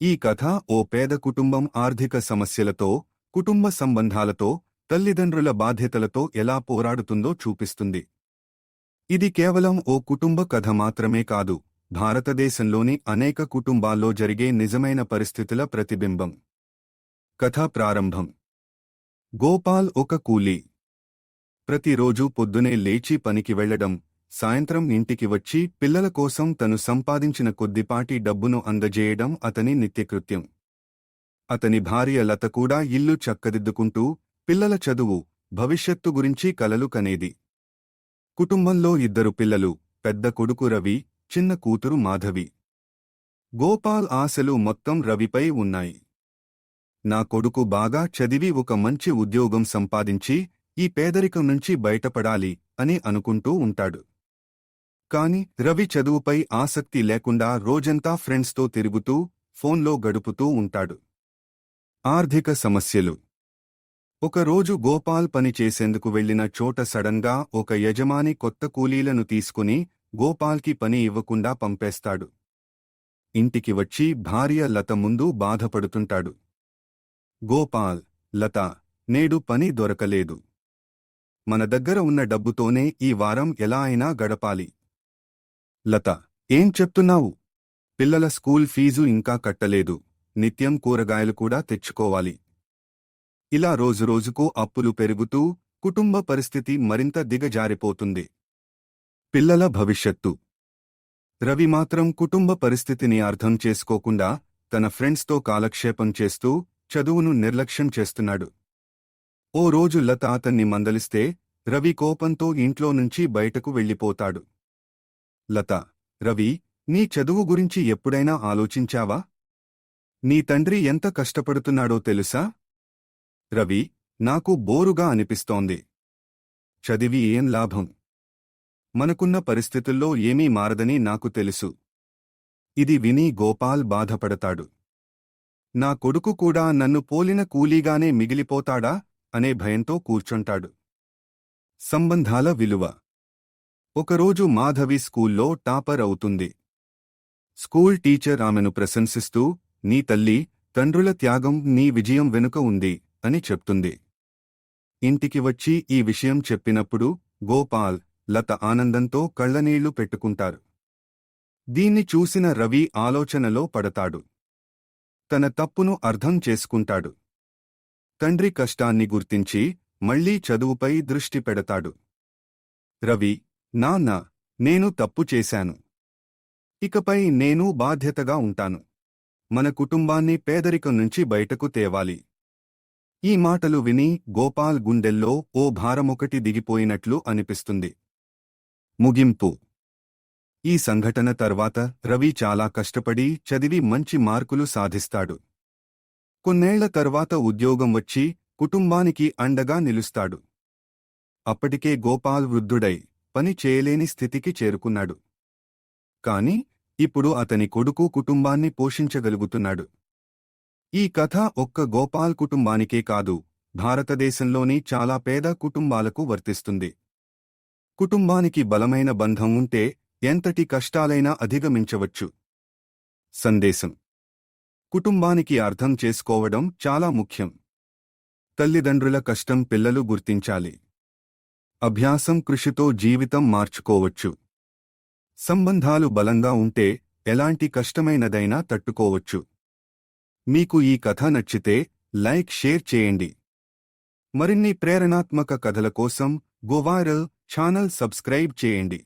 ఈ కథ ఓ పేద కుటుంబం ఆర్థిక సమస్యలతో కుటుంబ సంబంధాలతో తల్లిదండ్రుల బాధ్యతలతో ఎలా పోరాడుతుందో చూపిస్తుంది. ఇది కేవలం ఓ కుటుంబ కథ మాత్రమే కాదు భారతదేశంలోని అనేక కుటుంబాల్లో జరిగే నిజమైన పరిస్థితుల ప్రతిబింబం. కథ ప్రారంభం. గోపాల్ ఒక కూలీ. ప్రతిరోజూ పొద్దునే లేచి పనికి వెళ్ళడం సాయంత్రం ఇంటికి వచ్చి పిల్లల కోసం తను సంపాదించిన కొద్దిపాటి డబ్బును అందజేయడం అతని నిత్యకృత్యం. అతని భార్య లత కూడా ఇల్లు చక్కదిద్దుకుంటూ పిల్లల చదువు భవిష్యత్తు గురించి కలలు కనేది. కుటుంబంలో ఇద్దరు పిల్లలు పెద్ద కొడుకు రవి చిన్న కూతురు మాధవి. గోపాల్ ఆశలు మొత్తం రవిపై ఉన్నాయి. నా కొడుకు బాగా చదివి ఒక మంచి ఉద్యోగం సంపాదించి ఈ పేదరికం నుంచి బయటపడాలి అని అనుకుంటూ ఉంటాడు. కాని రవి చదువుపై ఆసక్తి లేకుండా రోజంతా ఫ్రెండ్స్తో తిరుగుతూ ఫోన్లో గడుపుతూ ఉంటాడు. ఆర్థిక సమస్యలు. ఒకరోజు గోపాల్ పని చేసేందుకు వెళ్ళిన చోట సడన్గా ఒక యజమాని కొత్త కూలీలను తీసుకుని గోపాల్కి పని ఇవ్వకుండా పంపేస్తాడు. ఇంటికి వచ్చి భార్య లత ముందు బాధపడుతుంటాడు. గోపాల్ లత నేడు పని దొరకలేదు. మన దగ్గర ఉన్న డబ్బుతోనే ఈ వారం ఎలా అయినా గడపాలి. లత ఏం చెప్తున్నావు? పిల్లల స్కూల్ ఫీజు ఇంకా కట్టలేదు. నిత్యం కూరగాయలు కూడా తెచ్చుకోవాలి. ఇలా రోజురోజుకు అప్పులు పెరుగుతూ కుటుంబ పరిస్థితి మరింత దిగజారిపోతుంది. పిల్లల భవిష్యత్తు. రవి మాత్రం కుటుంబ పరిస్థితిని అర్థం చేసుకోకుండా తన ఫ్రెండ్స్తో కాలక్షేపం చేస్తూ చదువును నిర్లక్ష్యం చేస్తున్నాడు. ఓ రోజు లత అతన్ని మందలిస్తే రవి కోపంతో ఇంట్లో నుంచి బయటకు వెళ్ళిపోతాడు. లత రవి నీ చదువు గురించి ఎప్పుడైనా ఆలోచించావా? నీ తండ్రి ఎంత కష్టపడుతున్నాడో తెలుసా? రవి నాకు బోరుగా అనిపిస్తోంది. చదివి ఏం లాభం? మనకున్న పరిస్థితుల్లో ఏమీ మారదని నాకు తెలుసు. ఇది విని గోపాల్ బాధపడతాడు. నా కొడుకు కూడా నన్ను పోలిన కూలీగానే మిగిలిపోతాడా? అనే భయంతో కూర్చుంటాడు. సంబంధాల విలువ ఒకరోజు మాధవి స్కూల్లో టాపర్ అవుతుంది. స్కూల్ టీచర్ ఆమెను ప్రశంసిస్తూ నీ తల్లి తండ్రుల త్యాగం నీ విజయం వెనుక ఉంది అని చెప్తుంది. ఇంటికి వచ్చి ఈ విషయం చెప్పినప్పుడు గోపాల్ లత ఆనందంతో కళ్ళనీళ్ళు పెట్టుకుంటారు. దీన్ని చూసిన రవి ఆలోచనలో పడతాడు. తన తప్పును అర్థం చేసుకుంటాడు. తండ్రి కష్టాన్ని గుర్తించి మళ్ళీ చదువుపై దృష్టి పెడతాడు. రవి నాన్న నేను తప్పు చేశాను. ఇకపై నేను బాధ్యతగా ఉంటాను. మన కుటుంబాన్ని పేదరికం నుంచి బయటకు తేవాలి. ఈ మాటలు విని గోపాల్ గుండెల్లో ఓ భారమొకటి దిగిపోయినట్లు అనిపిస్తుంది. ముగింపు. ఈ సంఘటన తర్వాత రవి చాలా కష్టపడి చదివి మంచి మార్కులు సాధిస్తాడు. కొన్నేళ్ళ తర్వాత ఉద్యోగం వచ్చి కుటుంబానికి అండగా నిలుస్తాడు. అప్పటికే గోపాల్ వృద్ధుడై పని చేయలేని స్థితికి చేరుకున్నాడు. కాని ఇప్పుడు అతని కొడుకు కుటుంబాన్ని పోషించగలుగుతున్నాడు. ఈ కథ ఒక్క గోపాల్ కుటుంబానికే కాదు భారతదేశంలోని చాలా పేద కుటుంబాలకు వర్తిస్తుంది. కుటుంబానికి బలమైన బంధం ఉంటే ఎంతటి కష్టాలైనా అధిగమించవచ్చు. సందేశం. కుటుంబానికి అర్థం చేసుకోవడం చాలా ముఖ్యం. తల్లిదండ్రుల కష్టం పిల్లలు గుర్తించాలి. అభ్యాసం కృషితో జీవితం మార్చుకోవచ్చు. సంబంధాలు బలంగా ఉంటే ఎలాంటి కష్టమైనదైనా తట్టుకోవచ్చు. మీకు ఈ కథ నచ్చితే లైక్ షేర్ చేయండి. మరిన్ని ప్రేరణాత్మక కథల కోసం గోవారల్ ఛానల్ సబ్స్క్రైబ్ చేయండి.